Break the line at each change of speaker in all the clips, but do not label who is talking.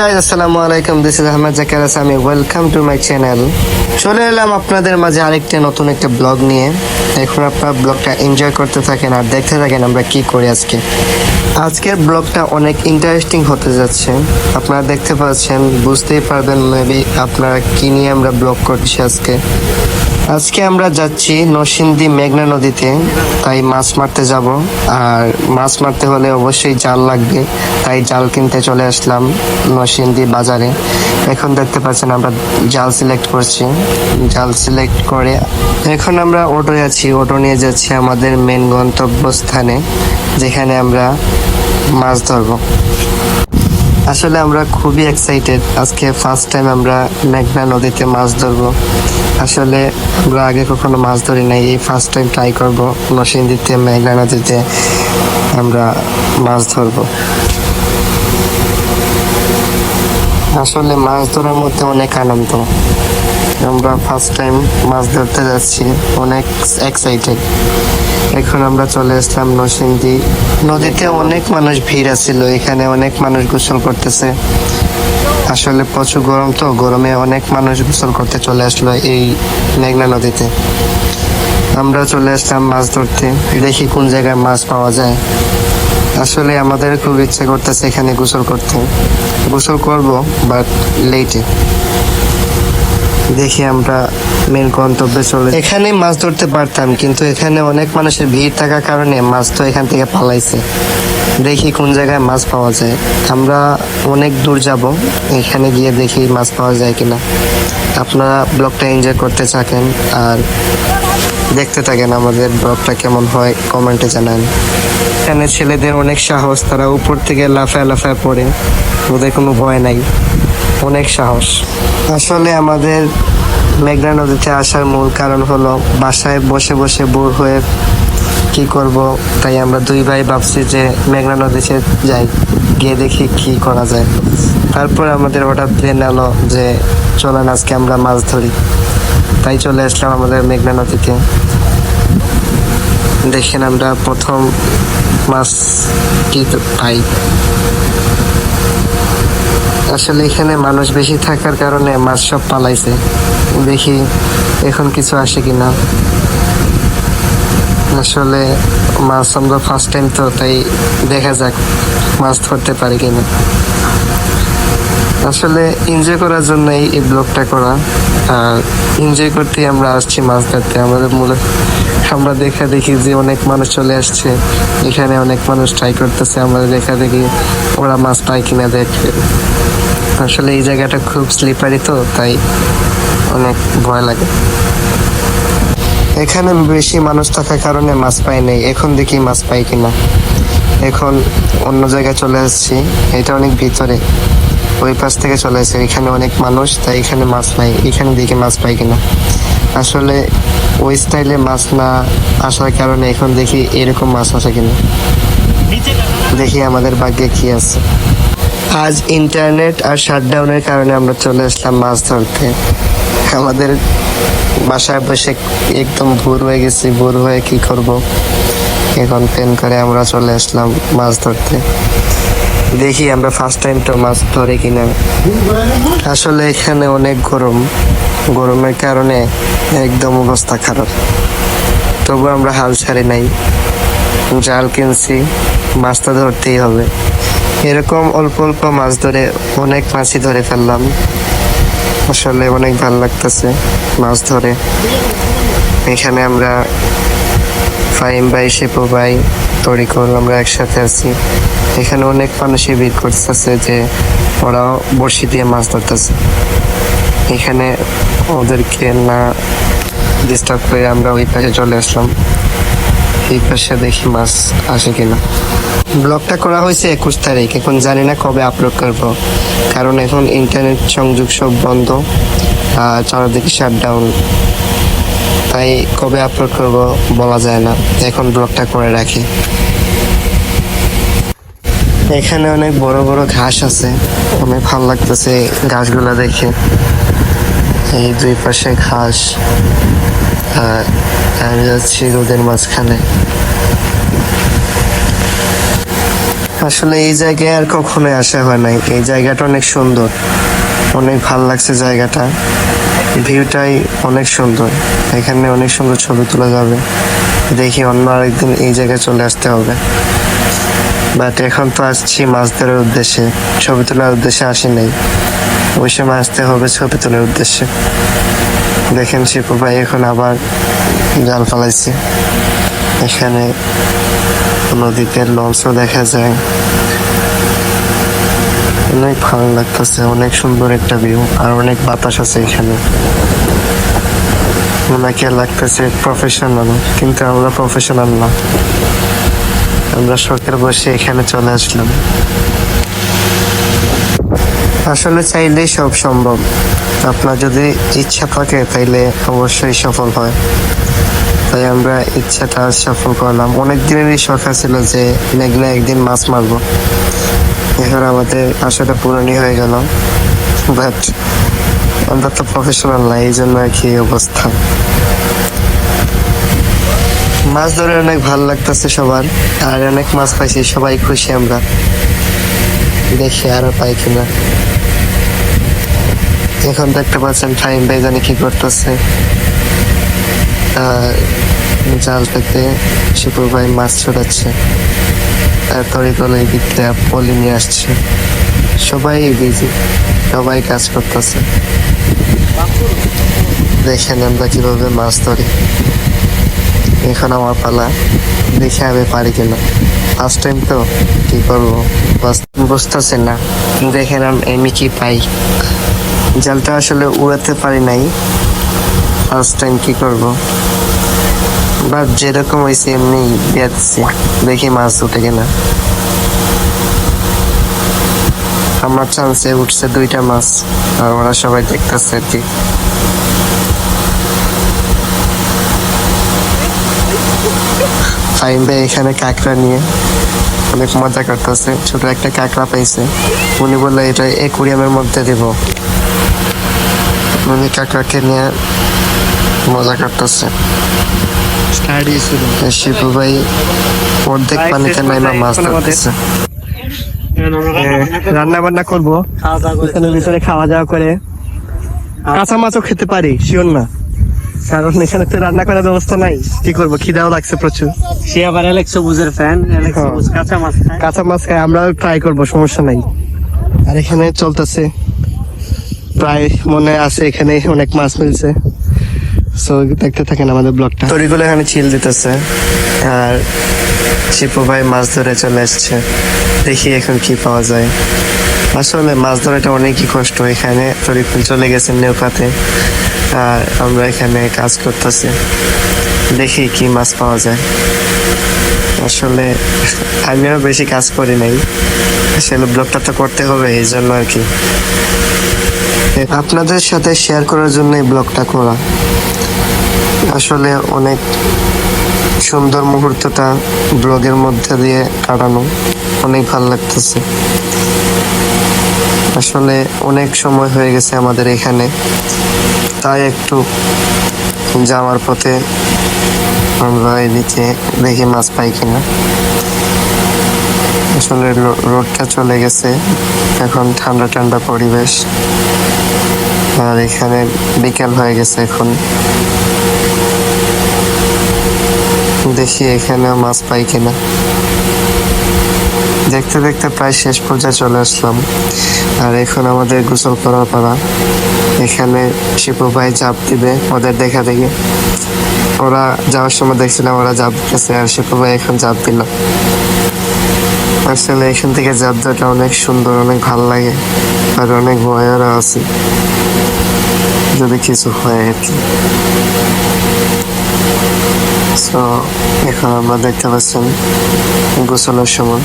Guys আসসালামু আলাইকুম this is Ahmed Zakir আসামি ওয়েলকাম টু মাই চ্যানেল চলে এলাম আপনাদের মাঝে আরেকটা নতুন একটা ব্লগ নিয়ে। এখন আপনারা ব্লগটা এনজয় করতে থাকেন আর দেখতে থাকেন আমরা কি করি আজকে। আজকের ব্লগটা অনেক ইন্টারেস্টিং হতে যাচ্ছে। আপনারা দেখতে পাচ্ছেন, বুঝতেই পারবেন মেবি আপনারা কি নিয়ে আমরা ব্লগ করছি আজকে। আজকে আমরা যাচ্ছি নরসিংদী মেঘনা নদীতে, তাই মাছ মারতে যাব। আর মাছ মারতে হলে অবশ্যই জাল লাগবে, তাই জাল কিনতে চলে আসলাম নরসিংদী বাজারে। এখন দেখতে পাচ্ছেন আমরা জাল সিলেক্ট করছি। জাল সিলেক্ট করে এখন আমরা অটোয় আছি। অটো নিয়ে যাচ্ছি আমাদের মেন গন্তব্যস্থানে, যেখানে আমরা মাছ ধরবো। আসলে আমরা খুবই এক্সাইটেড আজকে ফার্স্ট টাইম আমরা মেঘনা নদীতে মাছ ধরবো। আসলে আমরা আগে কখনো মাছ ধরি নাই, এই ফার্স্ট টাইম ট্রাই করব নসিন্দিতে মেঘনা নদীতে আমরা মাছ ধরবো। আসলে মাছ ধরার মধ্যে অনেক আনন্দ। আমরা ফার্স্ট টাইম মাছ ধরতে যাচ্ছি, অনেক এক্সাইটেড এখন আমরা চলে আসলাম নরসিংদী। নদীতে অনেক মানুষ ভিড় আছিল, এখানে অনেক মানুষ গোসল করতেছে। আসলে প্রচুর গরম তো, গরমে অনেক মানুষ গোসল করতে চলে আসলো এই মেঘনা নদীতে। আমরা চলে আসলাম মাছ ধরতে, দেখি কোন জায়গায় মাছ পাওয়া যায়। আসলে আমাদের খুব ইচ্ছা করতেছে এখানে গোসল করতে। গোসল করব বাট লেটে দেখি আমরা মেন গন্তব্যে চলে এখানে মাছ ধরতে পারতাম কিন্তু এখানে অনেক মানুষের ভিড় থাকার কারণে মাছ তো এখান থেকে পালাইছে। দেখি কোন জায়গায় মাছ পাওয়া যায়। আমরা অনেক দূর যাব এখানে গিয়ে দেখি মাছ পাওয়া যায় কিনা। আপনারা ব্লগটা এনজয় করতে থাকেন আর দেখতে থাকেন আমাদের ব্লগটা কেমন হয় কমেন্টে জানান। এখানে ছেলেদের অনেক সাহস তারা উপর থেকে লাফায় লাফায় পড়ে। ওদের কোনো ভয় নাই। অনেক সাহস। আসলে আমাদের মেঘনা নদীতে আসার মূল কারণ হলো বাসায় বসে বসে বোর হয়ে কি করব, তাই আমরা দুই ভাই ভাবছি যে মেঘনা নদীতে যাই, গিয়ে দেখি কি করা যায়। তারপর আমাদের হঠাৎ প্লেন এলো যে চলেন আজকে আমরা মাছ ধরি। তাই চলে আসলাম আমাদের মেঘনা নদীতে। দেখেন আমরা প্রথম মাছ কি পাই। আসলে এখানে মানুষ বেশি থাকার কারণে মাছ সব পালাইছে। দেখি এখন কিছু আসে কিনা। আসলে মাছ আমরা ফার্স্ট টাইম তো, তাই দেখা যাক মাছ ধরতে পারি কিনা। আসলে এনজয় করার জন্যই এই ব্লগটা করা। আর এনজয় করতে আমরা আসছি মাছ ধরতে। আমাদের মূল আমরা দেখা দেখি যে অনেক মানুষ চলে আসছে। এখানে অনেক মানুষ ট্রাই করতেছে। আমরা দেখা দেখি ওরা মাছ পায় কিনা দেখবে আসলে এই জায়গাটা খুব স্লিপারি তো, তাই অনেক ভয় লাগে। এখানে বেশি মানুষ থাকার কারণে মাছ পাই নাই, এখন দেখি মাছ পাই কিনা। এখন অন্য জায়গায় চলে আসছি, এটা অনেক ভিতরে। ওই পাশ থেকে চলে আসছে, এখানে অনেক মানুষ, তাই এখানে মাছ নাই, এখানে দেখি মাছ পাই কিনা। আসলে ওই স্টাইলে মাছ না আসার কারণে এখন দেখি এরকম মাছ আসে কিনা। দেখি আমাদের ভাগ্যে কি আছে। আজ ইন্টারনেট আর শাটডাউনের কারণে আমরা চলে আসলাম মাছ ধরতে। আমাদের বাসায় বসে একদম ভোর হয়ে গেছি। ভোর হয়ে কি করব? এখন প্লেন করে আমরা চলে আসলাম মাছ ধরতে। দেখি আমরা ফার্স্ট টাইম তো মাছ ধরে কিনা। আসলে এখানে অনেক গরম। গরমের কারণে একদম অবস্থা খারাপ। তবু আমরা হাল ছাড়ি নাই। জাল কিনছি। মাছটা ধরতেই হবে। এরকম অল্প অল্প মাছ ধরে অনেক মাছই ধরে ফেললাম। আসলে অনেক ভালো লাগতেছে মাছ ধরে। এখানে আমরা ফাইম ভাই, শেপু ভাই, তরিকল আমরা একসাথে আছি। এখানে অনেক মানুষই ভিড় করতেছে যে ওরাও বড়শি দিয়ে মাছ ধরতেছে। এখানে ওদেরকে না ডিস্টার্ব করে আমরা ওই পাশে চলে আসলাম। এই পাশে দেখি মাছ আসে কিনা। ব্লগটা করা হয়েছে একুশ তারিখ। এখন জানি না কবে আপলোড করব। কারণ এখন ইন্টারনেট সংযোগ সব বন্ধ চারিদিকে শাটডাউন তাই কবে আপলোড করব বলা যায় না। এখন ব্লগটা করে রাখি। এখানে অনেক বড় বড় ঘাস আছে। অনেক ভালো লাগতেছে ঘাসগুলো দেখে। এই দুই পাশে ঘাস। আর আমি যাচ্ছি রোদের মাঝখানে। আসলে এই জায়গায় আর কখনোই আসা হয় নাই। এই জায়গাটা অনেক সুন্দর। অনেক ভালো লাগছে জায়গাটা। ভিউটাই অনেক সুন্দর। এখানে অনেক সুন্দর ছবি তোলা যাবে। দেখি অন্য আরেকদিন এই জায়গায় চলে আসতে হবে। বাট এখন তো আসছি মাছ ধরার উদ্দেশ্যে। ছবি তোলার উদ্দেশ্যে আসি নাই। ওই সময় আসতে হবে ছবি তোলার উদ্দেশ্যে। দেখেন শিপু ভাই এখন আবার জাল ফালাইছে। এখানে নদীতে লঞ্চও দেখা যায়। অনেক ভালো লাগতেছে, অনেক সুন্দর একটা ভিউ আর অনেক বাতাস আছে এখানে। ওনাকে লাগতেছে প্রফেশনাল কিন্তু আমরা প্রফেশনাল না। আমরা শখের বসে এখানে চলে আসলাম। আসলে চাইলেই সব সম্ভব। আপনার যদি ইচ্ছা থাকে, তাইলে অবশ্যই সফল হয়। তাই আমরা ইচ্ছাটা সফল করলাম। অনেক দিনেরই শখ ছিল যে মেঘনা একদিন মাছ মারবো। এবার আমাদের আশাটা পূরণই হয়ে গেল। বাট আমরা তো প্রফেশনাল না এই জন্য আর কি অবস্থা। মাছ ধরে অনেক ভালো লাগতেছে সবার, আর অনেক মাছ পাইছি, সবাই খুশি আমরা। দেখি আরও পাই কিনা। এখন দেখতে পাচ্ছেন ফাইম ভাই জানি কি করতেছে। জাল পেতে শিপুর ভাই মাছ ছড়াচ্ছে আর তরিকল এই দিক থেকে পলি নিয়ে আসছে। সবাই বিজি সবাই কাজ করতেছে। দেখেন আমরা কীভাবে মাছ ধরি। এখন আমার পালা, দেখে আমি পারি কিনা। ফার্স্ট টাইম তো, কি করব? বুঝতেছে না। দেখেন আমি কি পাই। জালটা আসলে উড়াতে পারি নাই। ফার্স্ট টাইম কি করব? বা যেরকম হয়েছে এমনি বেঁধছি। দেখি মাছ উঠে কিনা। আমার চান্সে উঠছে দুইটা মাছ, আর ওরা সবাই দেখতেছে আর কি। ফাইম ভাই এখানে কাঁকড়া নিয়ে অনেক মজা করতেছে। ছোট একটা কাঁকড়া পাইছে। উনি বললে, এটা একুরিয়ামের মধ্যে দিব। উনি কাঁকড়াকে নিয়ে মজা করতেছে। শিবু ভাই অর্ধেক পানিতে নাইমা মাছ ধরতেছে। রান্না বান্না করব। ভিতরে খাওয়া দাওয়া করে। কাঁচা মাছও খেতে পারি শিওর না। কারণ এখানে তো রান্না করার ব্যবস্থা নাই। কি করব খিদাও লাগছে প্রচুর।
সে আবার অ্যালেক্স সবুজের ফ্যান কাঁচা মাছ
কাঁচা মাছ খাই আমরা ট্রাই করব সমস্যা নাই। আর এখানে চলতেছে প্রায় মনে আছে এখানে অনেক মাছ মিলছে। সো দেখতে থাকেন আমাদের ব্লগটা। তরিগুলো এখানে চিল দিতেছে। আর শিপু ভাই মাছ ধরে চলে আসছে দেখি এখন কি পাওয়া যায়। আসলে মাছ ধরাটা অনেকই কষ্ট। এখানে তরিকুল চলে গেছেন নৌকাতে। আর আমরা এখানে কাজ করতেছি। দেখি কি মাছ পাওয়া যায়। আসলে আমিও বেশি কাজ করি নাই। আসলে ব্লগটা তো করতে হবে, এই জন্য আর কি। আপনাদের সাথে শেয়ার করার জন্য এই ব্লগটা করা। আসলে অনেক সুন্দর মুহূর্তটা ব্লগের মধ্যে দিয়ে কাটানো অনেক ভালো লাগতেছে। আসলে অনেক সময় হয়ে গেছে আমাদের এখানে। তাই একটু যাওয়ার পথে আমরা এদিকে দেখি মাছ পাই কিনা। আসলে রোডটা চলে গেছে। এখন ঠান্ডা ঠান্ডা পরিবেশ। আর এখানে বিকেল হয়ে গেছে এখন। দেখি এখানে মাছ পাই কিনা। দেখতে দেখতে প্রায় শেষ পর্যায়ে চলে আসলাম। আর এখন আমাদের গোসল করার পালা। এখানে শিপু ভাই চাপ দিবে ওদের দেখা দেখি। ওরা যাওয়ার সময় দেখছিলাম ওরা জাপ দিতেছে আর শিপু ভাই এখন জাপ দিল। আসলে এখান থেকে জাপ দেওয়াটা অনেক সুন্দর, অনেক ভালো লাগে। আর অনেক ভয়েরও আছে। যদি কিছু হয় আর কি So, এখন আমরা দেখতে পাচ্ছেন গোসলের সময়।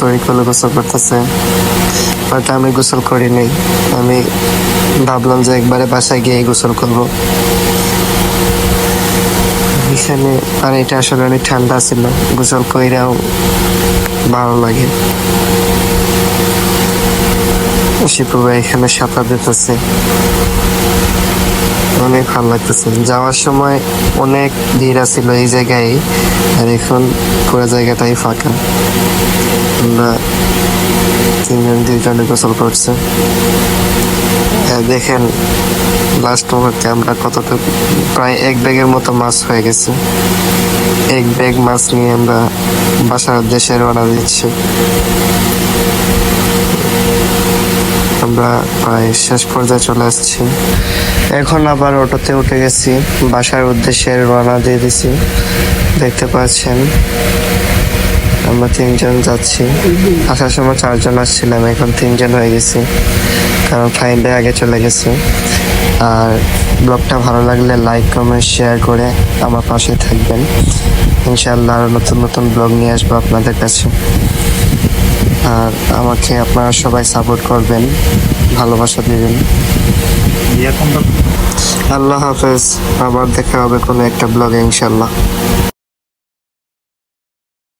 তৈরি করলে গোসল করতেছে। বাট আমি গোসল করি নাই। আমি ভাবলাম যে একবারে বাসায় গিয়ে গোসল করব। এখানে পানিটা আসলে অনেক ঠান্ডা ছিল। গোসল কইরাও ভালো লাগে। শিপু ভাই, এখানে সাঁতার দিতেছে। অনেক ভালো লাগতেছে। যাওয়ার সময় অনেক ভিড় ছিল এই জায়গায়, আর এখন পুরো জায়গাটাই ফাঁকা। আমরা তিনজন, দুইজনে গোসল করছে। আর দেখেন লাস্ট মুহূর্তে আমরা কতটুকু প্রায় এক ব্যাগের মতো মাছ হয়ে গেছে। এক ব্যাগ মাছ নিয়ে আমরা বাসার উদ্দেশ্যে রওনা দিচ্ছি। আমরা প্রায় শেষ পর্যায়ে চলে আসছি। এখন আবার অটোতে উঠে গেছি। বাসার উদ্দেশ্যে রওনা দিয়ে দিছি। দেখতে পাচ্ছেন, আমরা তিনজন যাচ্ছি। আসার সময় চারজন আসছিলাম, এখন তিনজন হয়ে গেছি। কারণ ফ্লাইটে আগে চলে গেছে। আর ব্লগটা ভালো লাগলে লাইক কমেন্ট শেয়ার করে আমার পাশে থাকবেন। ইনশাআল্লাহ আরও নতুন নতুন ব্লগ নিয়ে আসব আপনাদের কাছে। আর আমাকে আপনারা সবাই সাপোর্ট করবেন ভালোবাসা দিবেন। আল্লাহ হাফেজ আবার দেখা হবে কোনো একটা ব্লগে ইনশাল্লাহ